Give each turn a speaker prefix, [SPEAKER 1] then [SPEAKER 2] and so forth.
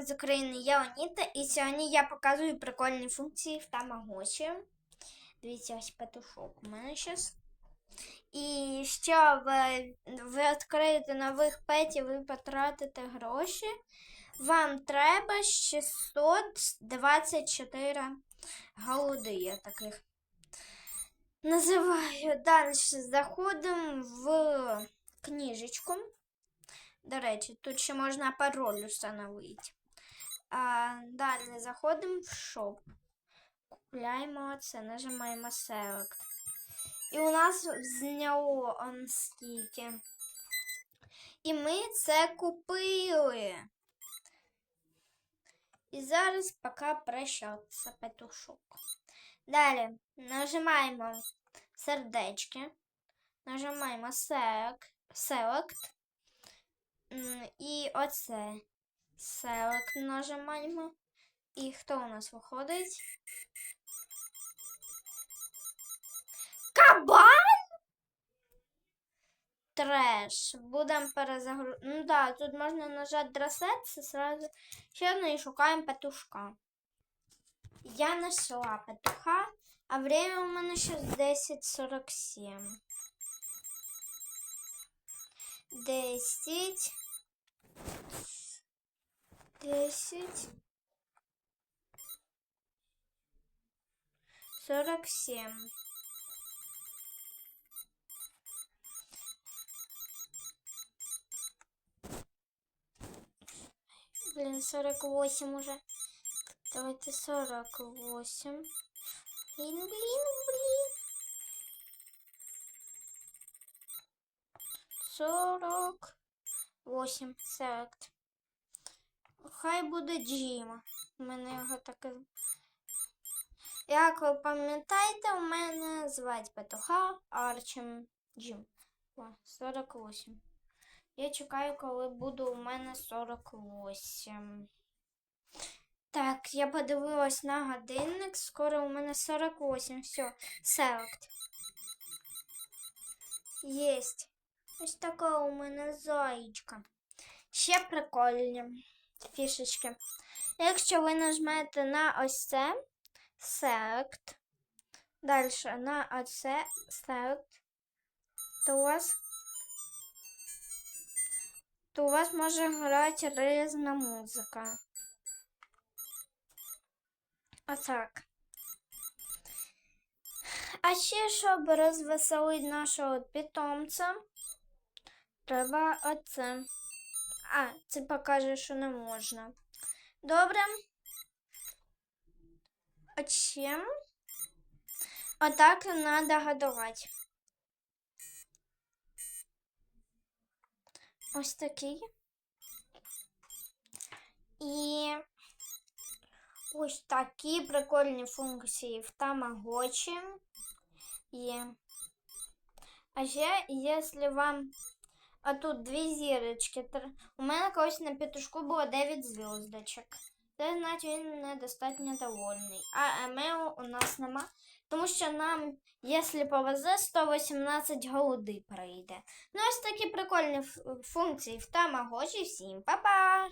[SPEAKER 1] вами з України я Оніта, і сьогодні я показую прикольні функції в Тамагочі. Дивіться, ось петушок у мене зараз. І щоб е, ви відкриєте нових петів і потратите гроші, вам треба 624 голуди я таких. Називаю далі заходимо в книжечку. До речі, тут ще можна пароль установити. А, далі заходимо в шоп. Купляємо це, нажимаємо Select. І у нас зняло он скільки. І ми це купили. І зараз поки прощатися петушок. Далі нажимаємо сердечки, нажимаємо Select. І оце Select нажимаємо. І хто у нас виходить? Кабан? Треш. Будемо перезагру... Ну да, тут можна нажати драсеться сразу. Ще одно і шукаємо петушка. Я знайшла петуха, а время у мене зараз 10.47. 10. 10. 47. Блин, 48 уже. Давайте 48. Блин, блин, блин. 48. Селект. Хай буде Джима. У мене його таке. Як ви пам'ятаєте, у мене звать петуха Арчем Джим. О, 48. Я чекаю, коли буде у мене 48. Так, я подивилась на годинник. Скоро у мене 48. Все, селект. Єсть. Ось така у мене заєчка. Ще прикольні фішечки. Якщо ви нажмете на ось це Select, далі на оце Select, то у вас то у вас може грати різна музика. Отак. А ще, щоб розвеселити нашого питомця, треба оце. А, це покаже, що не можна. Добре. А чим? Отак треба годувати. Ось такий. І ось такі прикольні функції в Тамагочі є. А ще, якщо вам а тут дві зірочки. У мене колись на петушку було 9 зв'язочок. Це значить він недостатньо довольний. А емео у нас нема. Тому що нам, якщо повезе, 118 голуди прийде. Ну, ось такі прикольні функції в Тамагочі. Всім па-па!